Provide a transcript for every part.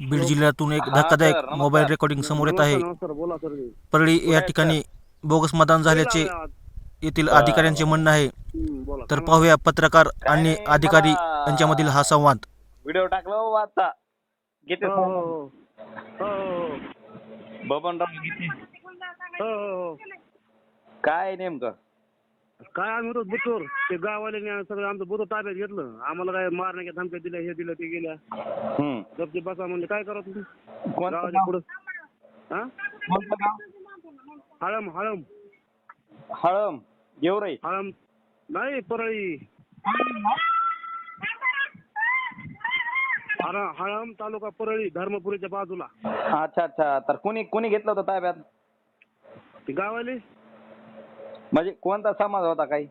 बीड जिल्ह्यातून एक धक्कादायक. मोबाईल रेकॉर्डिंग समोर येत आहे. परळी या ठिकाणी बोगस मतदान झाल्याचे येथील अधिकाऱ्यांचे म्हणणं आहे. तर पाहूया पत्रकार आणि अधिकारी यांच्यामधील हा संवाद. व्हिडिओ टाकला हो आता. हो, हो, बबनराव गीते हो, हो, हो. काय नेमकं? काय आम्ही होतो बुतूर ते गाववाले सगळं आमचं बुतूर ताब्यात घेतलं. आम्हाला काय मारण्याच्या धमक्या दिल्या हे दिलं ते गेल्या. हम्म. गपचे बसा म्हणले काय करा तुम्ही? कोणतं गावाच्या गाव? पुढं हा? कोणतं गाव? हळम हळम. हळम गेवराई. हळम. नाही परळी. हळ- हळम तालुका परळी धर्मपुरीच्या बाजूला. अच्छा अच्छा. तर कोणी कोणी घेतलं होतं ताब्यात? ते गावाले म्हणजे कोणता समाज होता काही?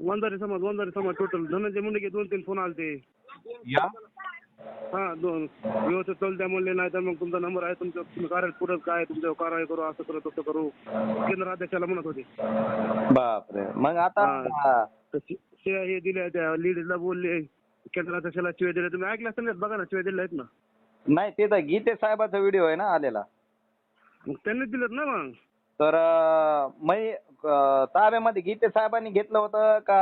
वंजारी समाज वंजारी समाज टोटल धनंजय मुंडे दोन तीन फोन आलते. या? हा दोन. व्यवस्थित चालत्या म्हणले नाही तर मग तुमचा नंबर आहे तुमचं तुम्ही कार्य पुढं काय तुमच्यावर कारवाई करू असं करू तसं करू. केंद्र अध्यक्षाला म्हणत होते. बापरे. मग आता हा. तर शि- शिव्या हे दिल्या त्या लीडला बोलले केंद्र अध्यक्षाला शिव्या दिल्या तुम्ही ऐकल्या असतील ना बघा ना शिव्या दिल्या आहेत ना. नाही ते तर गीते साहेबाचा व्हिडिओ आहे ना आलेला. मग त्यांनी दिलेत ना मग. तर मै ताब्यामध्ये गीते साहेबांनी घेतलं होतं का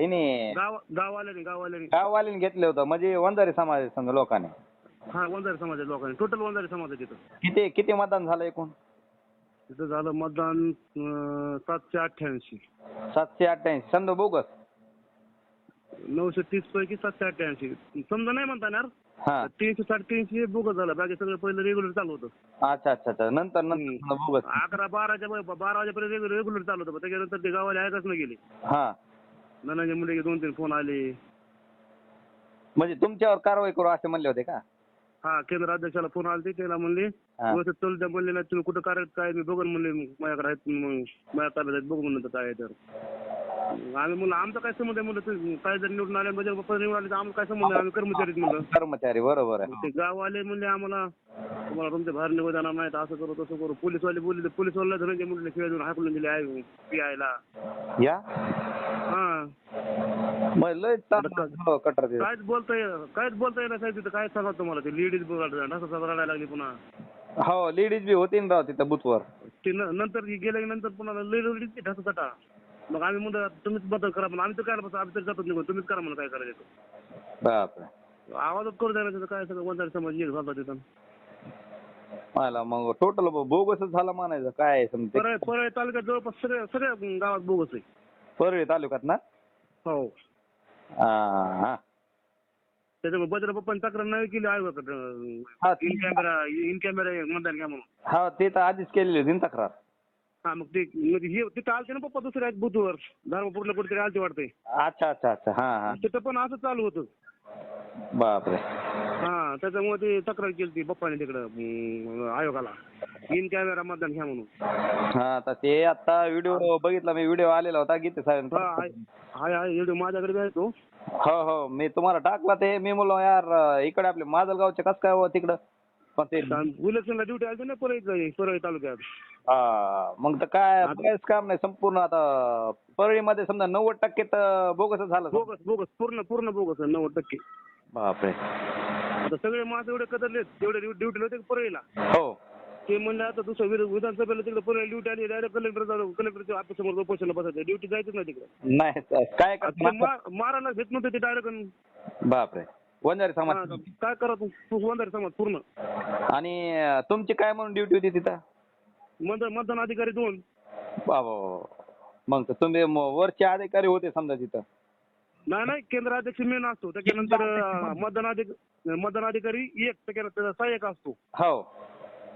हिने? गाव गाववाल्याने गाववाल्याने. गाववाल्यांनी घेतलं होतं म्हणजे वंजारी समाज समजा लोकांनी. हा वंजारी समाजाच्या लोकांनी. टोटल वंजारी समाज आहे तिथं. किती किती मतदान झालं एकूण? तिथं झालं मतदान अं, सातशे अठ्ठ्याऐंशी. सातशे अठ्ठ्याऐंशी. समजा बोगस. नऊशे तीस पैकी सातशे अठ्ठ्याऐंशी समजा नाही म्हणता येणार हा. तीनशे साडेतीनशे हे बोगस झालं. बाकी सगळं पहिलं रेग्युलर चालू होतं. अच्छा अच्छा अच्छा. नंतर नंतर बोगस. अकरा बाराच्या बारा वाजेपर्यंत रेग्युलर रेग्युलर चालू होतं. पण त्याच्यानंतर ते गावाला ऐकच नाही गेले. हा. धनंजय मुंडे दोन तीन फोन आले. म्हणजे तुमच्यावर कारवाई करू असे म्हणले होते का? हा केंद्र अध्यक्षाला फोन आले त्याला म्हणले हा. व्यवस्थित चालू द्या म्हणले नाही तुम्ही कुठं कार्य काय मी बघून म्हणले माझ्याकडे आहेत मग माझ्या ताब्यात आहेत बघू म्हणलं तर काय आहे तर. आम्ही म्हणलं आमचा काय संबंध आहे? म्हणलं तुम्ही काय जर निवडून आले म्हणजे बाप्पा निवडून आले तर आम्हाला काय संबंध आहे? आम्ही कर्मचारीत म्हणलं. कर्मचारी बरोबर आहे. ते गाववाले म्हणले आम्हाला तुम्हाला तुमच्या बाहेर निघू देणार नाही असं करू तसं करू. पोलीसवाले बोलले पोलीसवाला धनंजय मुंडे शिवाय देऊन हाकलून दिले आहे पीआयला. या? हा. मग लय कटर. कायच बोलता ये कायच बोलता येणार साहेब तिथं. काय सांगा तुम्हाला ते लेडीज बघा असं रडायला लागली पुन्हा. हो लेडीज बी होती ना राव तिथं बुथवर. ते न- नंतर गेल्या नंतर पुन्हा लेडीज ढासा तटा मग आम्ही म्हणलं तुम्हीच बदल करा पण आम्ही तर काय बस आम्ही तर जातच निघून तुम्हीच करा म्हणून काय करायचं ते. बापरे. आवाजच करू द्यायला तिथं काय सगळं वंजारी समाज एक झाला तिथं. मला मग टोटल बोगसच झालं म्हणायचं काय समजा परळ परळ तालुक्यात जवळपास सगळ्या सगळ्या गावात बोगस आहे. परळी तालुक्यात ना? हो. हा हा. त्याच्यामुळे बजरंग पप्पांनी तक्रार नाही केली हा, आयोगाकडे ती- इन कॅमेरा इन कॅमेरा मतदान घ्या म्हणून. हा ते तर आधीच केलेली होती ना तक्रार. हा मग ते म्हणजे हे तिथं आलते ना पप्पा दुसऱ्या आहेत बुथवर. धर्मपूरला कुठेतरी आलते वाटते अच्छा अच्छा अच्छा. हा हा. तिथं पण असं चालू होतं. बापरे. हा त्याच्यामुळे ते तक्रार केली ती पप्पाने तिकडं अं, आयोगाला. इन कॅमेरा मतदान घ्या म्हणून. हा ते आता व्हिडिओ बघितला मी व्हिडिओ आलेला होता गीते साहेब. हा आहे एवढे माझ्याकडे बी आहे तो. हो हो मी तुम्हाला टाकला ते. मी म्हणलो यार इकडे आपले माजलगावचे कस काय हो तिकडं? पण ते इलेक्शनला ड्युटी आली ना परळी परळी तालुक्यात. हा मग तर काय काहीच काम नाही संपूर्ण आता परळीमध्ये समजा नव्वद टक्के तर बोगसच झालं बोगस बोगस पूर्ण पूर्ण बोगस आहे नव्वद टक्के. बापरे. आता सगळे माझं एवढे कदरले तेवढे ड्युटीला होते परळीला. हो. ते म्हणले आता दुसरं विध- विधानसभेला तिकडे परळी ड्युटी आली डायरेक्ट कलेक्टर कलेक्टरच्या ऑफिस समोर उपोषणला बसायचं ड्युटी जायचं नाही तिकडे. नाही काय करणार? मारायला घेत नव्हते ते डायरेक्ट. बापरे. वंजारी समाज. काय करा तू? तू समाज पूर्ण. आणि अं, तुमची काय म्हणून ड्युटी होती तिथं? मतदान मतदान अधिकारी दोन. बाबा मग तर तुम्ही म- वरचे अधिकारी होते समजा तिथं. नाही नाही केंद्र अध्यक्ष मेन असतो. त्याच्यानंतर अं, मतदान अधिक मतदान अधिकारी एक त्याच्यानंतर सहाय्यक असतो. हो.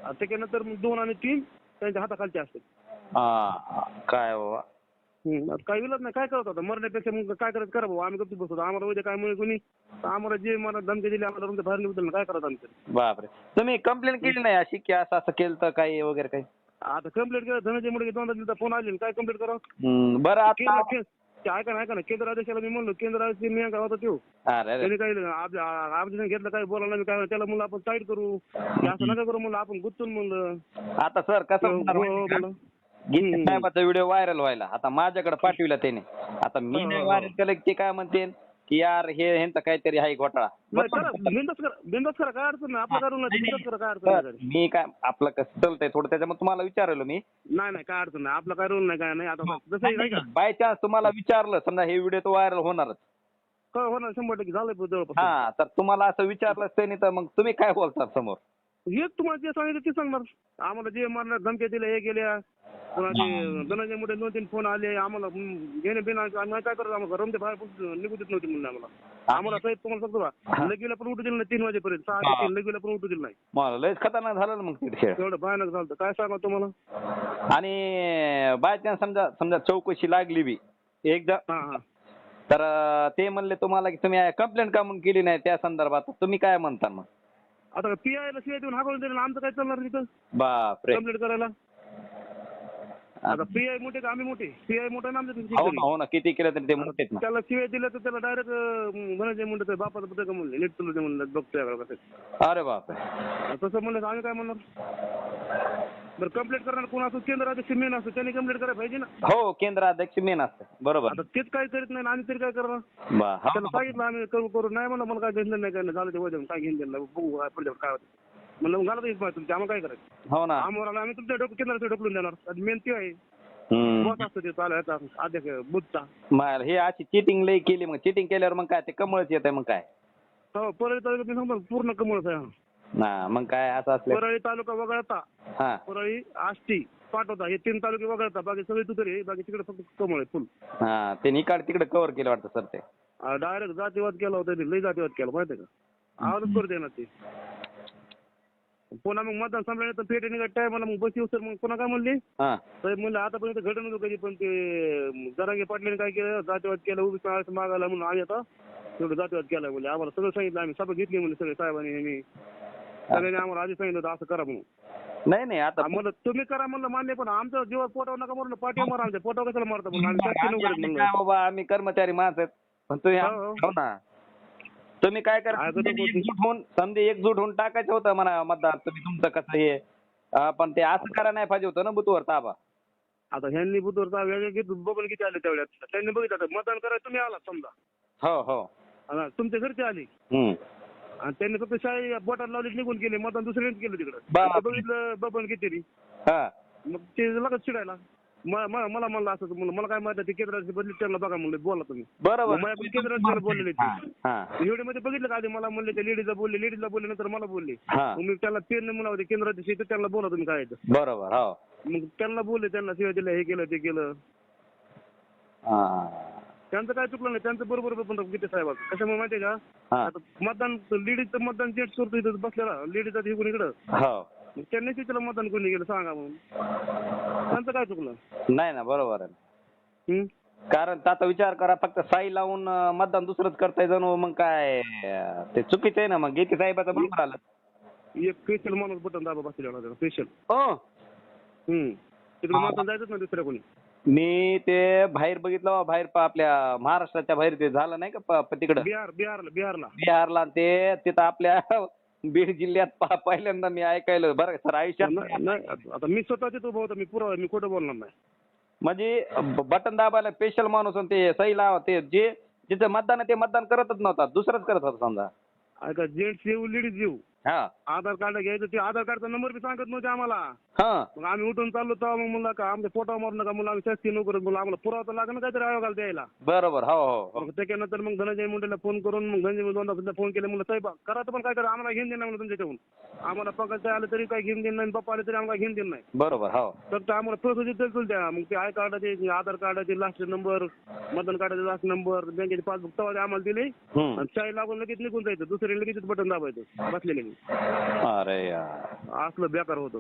आणि त्याच्यानंतर मग दोन आणि तीन त्यांच्या हाताखालचे असतात हा काय बाबा? हम्म. आता काय विलच नाही. काय करत होता? मरण्यापेक्षा मग काय करायचं करा भाऊ आम्ही गप्प बसतो आम्हाला उद्या काय मुळे कोणी? आम्हाला जे मला धमकी दिली आम्हाला तुमच्या बाहेर निघतो काय करत आमचं बापरे. तुम्ही कंप्लेंट केली नाही अशी की असं असं केलं तर काही वगैरे काही? आता कंप्लेंट केलं धनंजय मुंडे दोनदा दिलता फोन आले काय कंप्लेंट करा हम्म, बरं आता ऐका ना ऐका ना केंद्र अध्यक्षाला मी म्हणलो केंद्र अध्यक्ष मी काय होता तो अरे. त्यांनी काही आबजीने घेतलं काय बोलायला मी काय त्याला म्हणलं आपण साईड करू हे असं नका करू म्हणलं आपण गुंतून म्हणलं आता सर कसं हो, होणार हो, माहिती का? बोला. गीते हम्म. साहेबाचा व्हिडिओ व्हायरल व्हायला आता माझ्याकडे पाठविला त्याने आता मी हो, नाही हो, व्हायरल केलं की ते काय म्हणते की यार हे ह्यांचा काहीतरी आहे घोटाळा. नाही करा काय अडचण नाही. आपलं नाही करा काय अडचण नाही मी काय आपलं कसं चालतंय थोडं त्याच्यामुळे तुम्हाला विचारलं मी. नाही नाही काय अडचण नाही. आपलं काय रोल नाही काय नाही. आता जसं आहे का? बाय चान्स तुम्हाला विचारलं समजा हे व्हिडिओ तो व्हायरल होणारच. काय होणार? शंभर टक्के झालंय जवळपास हा तर तुम्हाला असं विचारलं नाही तर मग तुम्ही काय बोलतात समोर? हेच तुम्हाला जे सांगितलं ते सांगणार. आम्हाला जे मारणार धमक्या दिल्या हे गेल्या. पुन्हा ते धनंजय मुळे दोन तीन फोन आले. आम्हाला घेणे बिना आम्ही काय करतो? आम्हाला रमते बाहेर पण निघू देत नव्हते म्हणून आम्हाला. आम्हाला साहेब तुम्हाला सांगतो का? लगीला पण उठू दिलं नाही तीन वाजेपर्यंत. सहा ते तीन लगीला पण उठू दिलं नाही. मला लयच खतरनाक झालं ना मग ते खेळ. एवढं भयानक झालं होतं. काय सांगा तुम्हाला? आणि बाय चान्स समजा समजा चौकशी लागली बी. एकदा. हा हा. तर अं, ते म्हणले तुम्हाला की तुम्ही कंप्लेंट का म्हणून केली नाही? त्या संदर्भात. तुम्ही काय म्हणता मग? आता पी आय ला शिवाय देऊन हाकलून दिलं आमचं काय चालणार तिथं? बापरे. कंप्लीट करायला? आता पी आय मोठे का? आम्ही मोठे. पी आय मोठा ना आमच्या हो. ना हो ना. किती केलं तरी ते मोठेच ना. त्याला शिवाय दिलं तर त्याला डायरेक्ट मुंडे तर बापाचं पुढे का म्हणले नीट तुला म्हणलं बघतोय कसं अरे बापरे. तसं म्हणलं तर आम्ही काय म्हणणार? बरं कंप्लेंट करणार कोण असो केंद्र अध्यक्ष मेन असतो त्यांनी कंप्लेंट करायला पाहिजे ना. हो केंद्राध्यक्ष मेन असतं. बरोबर. आता तेच काय करीत नाही आणि आम्ही तरी काय करणार? बा हो. त्याला सांगितलं आम्ही करू करू. नाही म्हणलं मला काय घेतलं नाही काय नाही. झालं ते वजन काय घेऊन दिलं बघू काय काय होतं. म्हणलं मग घाला येत तुमच्या आम्हाला काय करायचं? हो ना. आम्हाला आम्ही तुमच्या डोकं केंद्राचं ढकलून देणार. मेन ते आहे. हम्म. बस असतो ते चालू अध्यक्ष मग हे अशी चिटिंग लई केली मग. चिटिंग केल्यावर मग काय? ते कमळच येत मग काय? हो परळी मी सांगतो पूर्ण कमळच आहे. हा. ना मग काय? असं असलं परळी तालुका वगळता. हा. परळी आष्टी पाटोदा हे तीन तालुके वगळता. बाकी सगळे तुतरी बाकी तिकडे फक्त कमळ आहे फुल हा ते निकाड तिकडे कव्हर केलं वाटतं सर ते. डायरेक्ट जातीवाद केला होता त्यांनी. लई जातीवाद केला माहितीये का? आवाजच करते ना ते. पुन्हा मग मतदान संपल्यानंतर पेटे निघत टायमाला मग बस येऊ सर मग पुन्हा काय म्हणले? हा. साहेब म्हणलं आतापर्यंत घडलं नव्हतं कधी पण ते जरांगे पाटलांनी काय केलं जातीवाद केलं उभीस मागायचं मागायला म्हणून आम्ही आता तेवढं जातीवाद केला म्हणजे आम्हाला सगळं सांगितलं आम्ही सभा घेतली म्हणजे सगळे साहेबांनी ह्यांनी सगळ्यांनी आम्हाला आधी सांगितलं होतं असं करा म्हणून. नाही नाही आता म्हणलं तुम्ही करा म्हणलं मान्य पण आमचं जीवात पोटावर नका म्हणलं पाठी मारा आमच्या. पोटावर कशाला मारता म्हणलं? आम्ही आम्ही- आम्ही काय बाबा आम्ही कर्मचारी माणसं आहेत. पण तुम्ही हो, हो. हो ना. तुम्ही काय करा. एकजूट होऊन समजे एकजूट होऊन टाकायचं होतं म्हणा मतदार तुम्ही तुमचं कसं हे अं, पण ते असं करा नाही पाहिजे होतं ना बुथवर ताबा. आता ह्यांनी बुधवारचा वेगळे घेत बघून किती आले तेवढ्यात? त्यांनी बघितलं आता मतदान करायला तुम्ही आलात समजा. हो हो. आणि तुमच्या घरचे आले. हम्म. आणि त्यांनी फक्त शाळी बोटात लावली निघून गेले मतदान दुसऱ्यानेच केलं तिकडं. बघितलं बबन किती हा. मग ते लगत चिडायला. म- म- मला म्हणलं असं म्हणलं मला काय माहिती ते केंद्राची बदली त्यांना बघा म्हणलं बोला तुम्ही. बरोबर. माझ्याकडे केंद्रात बोललेले ते. हा, व्हिडिओमध्ये बघितलं का आधी? मला म्हणले ते लेडीजला बोलले लेडीजला बोलले नंतर मला बोलले. हा. मग मी त्याला पेन म्हणला होते केंद्राचे शेत त्यांना बोला तुम्ही काय आहे ते. बरोबर हो. मग त्यांना बोलले त्यांना शिवाय दिल्या हे केलं ते केलं. हा. त्यांचं काय चुकलं नाही त्यांचं बरोबर पण गीते साहेब. कशामुळे माहितीये का? हा. आता मतदान लेडीजचं मतदान जेंट्स करतो इथं बसलेला. लेडीजचा तिकडून इकडं. हो. मग त्यांनी त्याला मतदान कोणी गेलं सांगा म्हणून त्यांचं काय चुकलं? नाही ना बरोबर आहे. हं? कारण आता विचार करा फक्त साई लावून अं, मतदान दुसरंच करताय जणू मग काय? अं, ते चुकीचं आहे ना मग गीते साहेबाचं बरोबर आलं. एक स्पेशल माणूस बटन दाबा बसलेला स्पेशल हो. हम्म. तिकडे मतदान जायचंच ना दुसऱ्या कोणी. मी ते बाहेर बघितलं बा, बाहेर प- आपल्या महाराष्ट्राच्या बाहेर ते झालं नाही का प- प- तिकडं? बिहार बिहारला बिहारला. बिहारला आणि ते तिथं आपल्या बीड जिल्ह्यात प- पहिल्यांदा मी ऐकायला बरं सर आयुष्यात नाही नाही, आता मी स्वतः तिथं उभा होता मी पुरावा मी खोटं बोलणार नाही. म्हणजे बटन दाबायला स्पेशल माणूस आणि ते सही लावा ते जे जिथं मतदान आहे ते मतदान करतच नव्हता दुसरंच करत होता समजा. ऐका जेंट्स येऊ लेडीज येऊ. हा. आधार कार्ड घ्यायचं ते आधार कार्डचा नंबर बी सांगत नव्हते आम्हाला. हा. मग आम्ही उठून चाललो तेव्हा मग म्हणलं का आमच्या पोटावर मारू नका म्हणलं आम्ही शासकीय नोकरीत म्हणलं आम्हाला पुरावा तर लागणार काहीतरी आयोगाला द्यायला. बरोबर हो हो हो. मग त्याच्यानंतर मग धनंजय मुंडेला फोन करून मग धनंजय मुंडे दोनदा फोन केले म्हणलं साहेब करा तर पण काय करा आम्हाला घेऊन देणार म्हणलं तुमच्याकडून. आम्हाला पंकज आलं तरी काय घेऊन देणार नाही पप्पा आले तरी आम्हाला घेऊन देणार नाही. बरोबर हो. फक्त आम्हाला प्रोसेस चल द्या. मग ते आय कार्डाचे आधार कार्डाचे लास्ट नंबर मतदान कार्डाचे लास्ट नंबर बँकेचे पासबुक तेव्हा ते आम्हाला दिले. हम्म. आणि शाही लागून लगेच निघून जायचं दुसरे लगेच बटन दाबायचं बसलेले अरे यार. असलं बेकार होतं.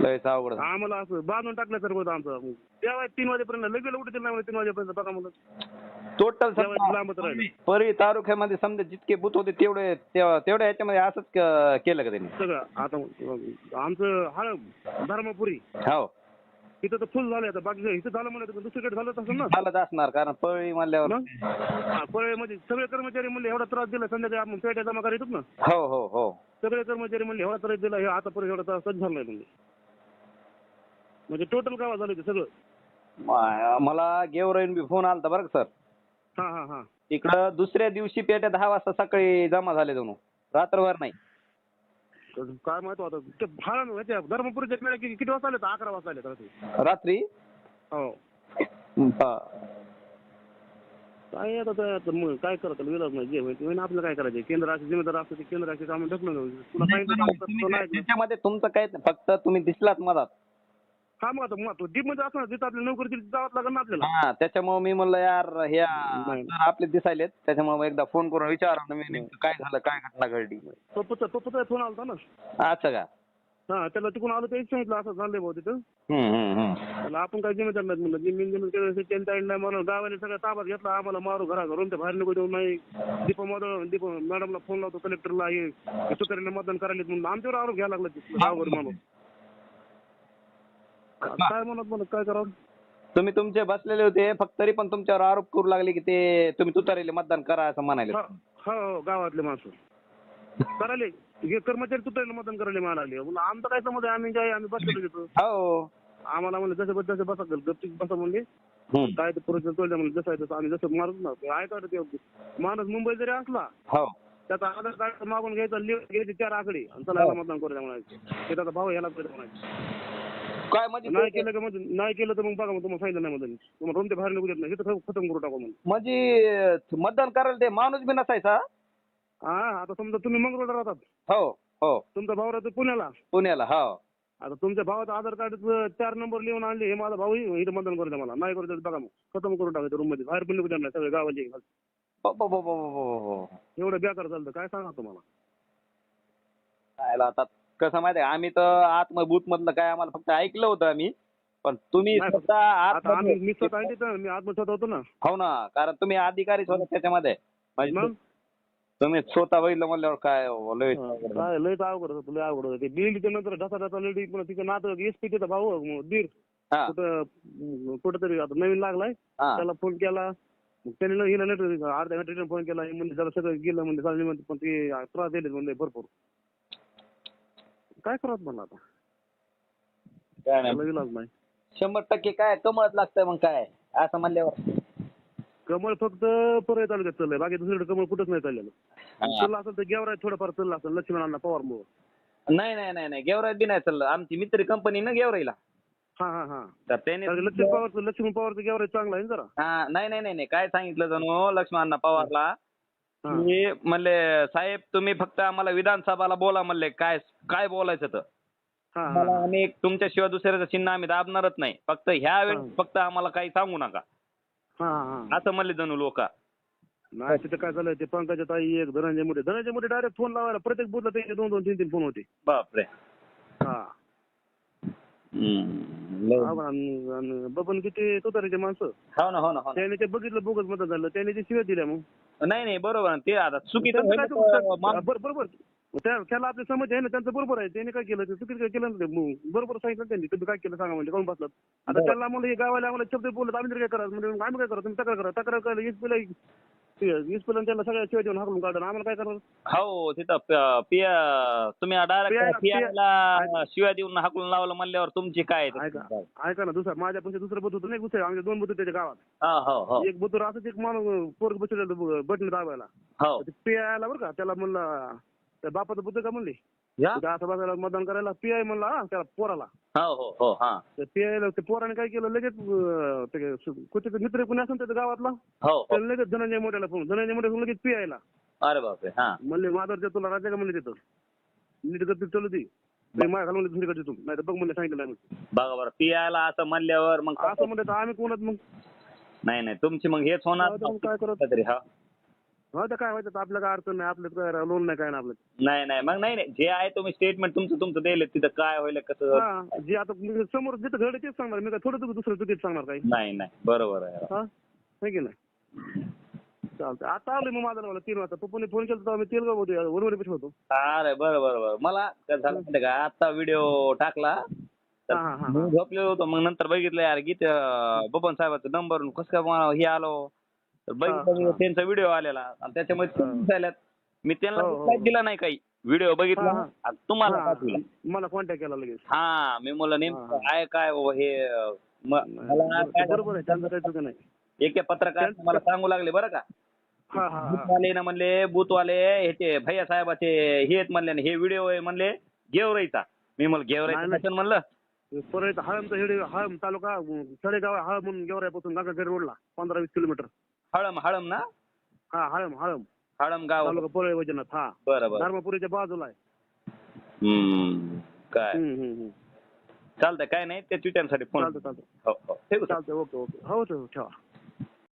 लयच अवघड आम्हाला असं बांधून टाकल्यासारखं होतं आमचं. तेव्हा तीन वाजेपर्यंत लगेच उठतील नाही तीन वाजेपर्यंत बघा म्हणलं टोटल जेवायचं लांबच राहिलं. परी तालुक्यामध्ये समजा जितके बूथ होते तेवढे तेव- तेवढ्या ह्याच्यामध्ये असंच क- केलं का त्यांनी? सगळं आता आमचं हा धर्मपुरी. हो. इथं तर फुल झालं आता. बाकी इथं झालं म्हणलं तर दुसरीकडे झालं तसं ना. झालंच असणार कारण पळी म्हणल्यावर? हा, पळेमध्ये सगळे कर्मचारी म्हणले एवढा त्रास दिला संध्याकाळी आपण पेट्या जमा करीत ना. हो हो हो. सगळे कर्मचारी म्हणले एवढा त्रास दिला हे आतापर्यंत एवढा त्रास झाला नाही म्हणजे म्हणजे टोटल गावात झालं ते सगळं. मा- मला गेवराईन बी फोन आलता बरं का सर. हा हा हा. इकडं दुसऱ्या दिवशी पेट्या दहा वाजता सकाळी जमा झाले जणू. रात्रभर नाही. तर काय माहिती आता ते भाडा ह्याच्या धर्मपुरीच्या मेळ्या किती किती वाजता आले तर अकरा वाजता आले तर ते रात्री हो हा. काय आता ते आता मग काय करत विलाज नाही जे होईल ते होईल. आपलं काय करायचं केंद्र असे जिम्मेदार असतं ते केंद्र असे काम ढकलून. तुला सांगितलं काम करतो तुम्ही नाही ऐकलं. त्याच्यामध्ये तुमचं काय. फक्त तुम्ही दिसलात मधात हा मग आता मग तो डीपमध्ये असं जिथं आपली नोकरी तिथे जावंच लागेल ना आपल्याला. हा त्याच्यामुळे मी म्हणलं यार नाही. सर आपले दिसायलेत त्याच्यामुळे एकदा फोन करून विचारा ना मी नेमकं काय झालं काय घटना घडली. तो पुत्र तो पुत्र फोन आलता ना? असं का? हा त्याला तिकडून आलं तेच सांगितलं असं झालंय भाऊ तिथं. हम्म, हम्म, हम्म. त्याला आपण काय जिम्मेदार नाही म्हणलं जिम्मीन जिम्मीन केलं नाही म्हणून गावाने सगळं ताब्यात घेतला आम्हाला मारू घरा घरून ते बाहेर निघू देऊ नाही. दीपा मॅडम दीपा मॅडमला फोन लावतो कलेक्टरला हे मतदान करायला म्हणून आमच्यावर आरोप घ्यायला लागला गावभर माणूस. काय म्हणत म्हणत काय करावं? तुम्ही तुमचे बसलेले होते फक्त तरी पण तुमच्यावर आरोप करू लागले की ते तुम्ही तुतारीले मतदान करा असं म्हणाले. हो हो, गावातले माणसं. करायले हे कर्मचारी तुटायला मतदान करायला म्हणायला लागले. म्हणलं आमचं काय समज आहे? आम्ही काय आम्ही बसलेलो तिथं हो. आम्हाला म्हणलं जसं जसं बसा गपचिप बसा म्हणले. हम्म. काय ते पुरुष तोडलं म्हणजे जसं आहे तसं आम्ही जसं मारत ना ते ऐका ते माणूस मुंबई जरी असला हो. त्याचा आधार कार्ड मागून घ्यायचा लिहून घ्यायचे चार आकडे आणि चला याला मतदान करू द्या म्हणायचे. ते त्याचा भाऊ याला करू द्या म्हणायचे. काय म्हणजे नाही केलं का म्हणजे नाही केलं तर मग बघा मग तुम्हाला सांगितलं नाही मतदान तुम्हाला रूम ते बाहेर निघू देत नाही. तिथं खतम करू टाकू म्हणून. म्हणजे मतदान करायला ते माणूस बी नसायचा? हा आता समजा तुम्ही मंगळवार राहतात. हो हो. तुमचा भाऊ राहतो पुण्याला. पुण्याला हो. आता तुमच्या भावाचं आधार कार्ड चार नंबर लिहून आणले हे माझा भाऊ इथं मतदान करू द्या मला. नाही करू देत बघा मग. खतम करून टाकायचं रूममध्ये. बाहेर पण निघू देणार नाही सगळे गावाचे ब- ब- ब- ब- ब- ब- ब- एवढं बेकार चालतं. काय सांगा तुम्हाला? खायला आता कसं माहितीये का, आम्ही तर आत बूथ मधलं काय आम्हाला फक्त ऐकलं होतं आम्ही. पण तुम्ही नाही, स्वतः आता आम्ही आत मी स्वतः आहे तिथं मी आत्मसात होतो ना. हो ना कारण तुम्ही अधिकारीच होता त्याच्यामध्ये. म्हणजे मग? तुम्ही स्वतः बघितलं म्हणल्यावर काय हो, लय काय लयच अवघड होतं लय अवघड होतं. ते बिल्डीच्या नंतर ढसा ढसा लेडी पण तिचं नातं एसपी तिचा भाऊ अं, दीर. हा. कुठं कुठं तरी आता नवीन लागलाय. हा. त्याला फोन केला. मग त्याने हिला लेटर अर्ध्या घंटे फोन केला. हे म्हणजे जरा सगळं गेलं म्हणजे चालले म्हणते पण ते त्रास दिले म्हणजे भरपूर. काय करत म्हणलं आता? काय नाही. त्याला इलाज नाही. शंभर टक्के काय कमळत लागतंय मग काय असं म्हणल्यावर. कमळ फक्त परळ तालुक्यात चाललंय बाकी दुसरीकडे कमळ कुठंच नाही चाललेलं. चाललं असेल तर गेवराय थोडंफार चाललं असेल लक्ष्मणांना पवार मुळे नाही नाही नाही नाही गेवराईत बी नाही चाललं. आमची मित्र कंपनी ना गेवराईला. हा हा हा. तर त्याने कारण लक्ष्मण पवारचं लक्ष्मण पवारचं गेवराय चांगला आहे ना जरा. हा नाही नाही नाही नाही. काय सांगितलं जणू? लक्ष्मणांना पवारला. की म्हणले साहेब तुम्ही फक्त आम्हाला विधानसभाला बोला म्हणले काय काय बोलायचं तर? मला आम्ही तुमच्याशिवाय दुसऱ्याचं चिन्ह आम्ही दाबणारच नाही. फक्त ह्या वेळेस. फक्त आम्हाला काही सांगू नका. असं म्हणले जणू लोक. नाही तिथं काय झालं ते पंकजा ताई एक धनंजय मोठे धनंजय मोठे डायरेक्ट फोन लावायला. प्रत्येक बुथला त्यांचे दोन दोन तीन तीन फोन होते. बापरे. हा. लय- आणि- आणि बबन किती तुतारीचे माणसं? हो ना हो ना हो ना. त्याने ते बघितलं बोगस मत झालं. त्याने ते शिव्या दिल्या मग. नाही नाही बरोबर आहे. ते आता चुकीचं त्यांचं काय होईल तर चुक- माणूस- बरोबर बरोबर त्या- त्याला आपली समज आहे ना त्यांचं बरोबर आहे. त्याने काय केलं? ते चुकीचं काय केलं ना ते मग बरोबर सांगितलं त्यांनी. तुम्ही काय केलं सांगा म्हणजे कोण बसलात? आता बरं. त्याला म्हणलं हे गावाला आम्हाला शब्द बोलत आम्ही तरी काय करा म्हणजे आम्ही काय करा तुम्ही तक्रार करा. तक्रार करायला वीस त्याला सगळ्या शिवाय देऊन हाकलून काढून आम्हाला काय करणार? हो तिथं प- पिया तुम्ही डायरेक्ट पिया- पियाला शिव्या देऊन हाकलून लावलं म्हणल्यावर तुमची काय ते? ऐका ऐका ना दुसरं माझ्या पैसे दुसरं बूथ होतं नाही गुस्से. आमच्या दोन बूथ त्याच्या गावात. हा, हो हो. एक बुतूर असंच एक माणूस पोरग बसलेलं बटन दाबायला. हो. ते पी आय आला बरं का त्याला म्हणलं त्या बापाचं बुद्ध का म्हणली? या? बसायला मतदान करायला पी आय म्हणला हा, त्याला पोराला. हो हो हो हा. ते पोराने काय केलं लगेच अं, ते कुठे मित्र कुणी असेल त्याच्या गावातला हो हो. त्याला लगेच धनंजय मोठ्याला फोन धनंजय मोठ्या फोन लगेच पी आयला अरे बापरे हा. म्हणले माधवच्या तुला राज्य का म्हणले तिथं? नीट गती चालू ती माझ्या घालून दुसरीकडे तू नाही तर बघ म्हणले सांगितलं नाही म्हणले. बघा बरं पियाला असं म्हणल्यावर मग असं म्हणलं तर आम्ही कोणात मग? नाही नाही तुमची मग हेच होणार. जाऊ दे मग काय करत तरी हा. हा तर काय व्हायचं आपलं काय अडचण नाही. आपलं काय लोन नाही काय नाही आपलं नाही नाही. मग नाही नाही. जे आहे तुम्ही स्टेटमेंट तुमचं तुमचं दिले तिथं काय होईल कसं हा. जे आता मी समोर जिथं घडे तेच सांगणार. मी काय थोडं तुझं दुसरं चुकीच सांगणार काही नाही नाही. बरोबर आहे. हा? है की नाही? चालतंय. आता आलोय मग माझा मला तीन वाजता. पप्पाने फोन केला तर आम्ही तेलगाव होतो वरवरी होतो. अरे बरं बरं बरं. मला काय झालं माहिती का? आता व्हिडिओ टाकला. तर हा, हा, हा, मी झोपलेलो होतो. मग नंतर बघितलं यार गीत बबन साहेबाचा नंबर कसं काय मला हे आलो? तर बघितलं हा, हा. त्यांचा व्हिडिओ आलेला. आणि त्याच्यामध्ये हा. दिसायल्यात. मी त्यांना हो, हो, हो. दिला नाही काही. व्हिडिओ बघितला हा, हा. आणि तुम्हाला हा, पाठवला. मला कॉन्टॅक्ट केला लगेच. हा मी म्हणलं नेमकं हा, काय काय हो हे म- मला बरोबर काय बरोबर आहे. त्यांचं काही चुकी नाही. एका पत्रकार मला सांगू लागले बरं का? हा हा हा. बूथवाले ना म्हणले बूथवाले ह्याचे भैया साहेबाचे हे आहेत म्हणले ना, हे व्हिडिओ आहे म्हणले गेवराईचा. मी म्हणलं नाही, गेवराईचा नाही. म्हणलं? परत हळमचा हेडे हळम तालुका आहे, हळम म्हणून गेवराईपासून गंगाखेड रोडला पंधरा वीस किलोमीटर. हळम हळम ना? हा हळम हळम. हळम गाव. तालुका पोळे हा. बरं बरं. धर्मपुरीच्या बाजूला आहे. हम्म. काय? हम्म, हम्म, हम्म. चालतंय काय नाही ते ट्विटरसाठी फोन चालतं चालतं हो हो. ठेवू सर. चालतं ओके ओके. हो ठेव ठेवा.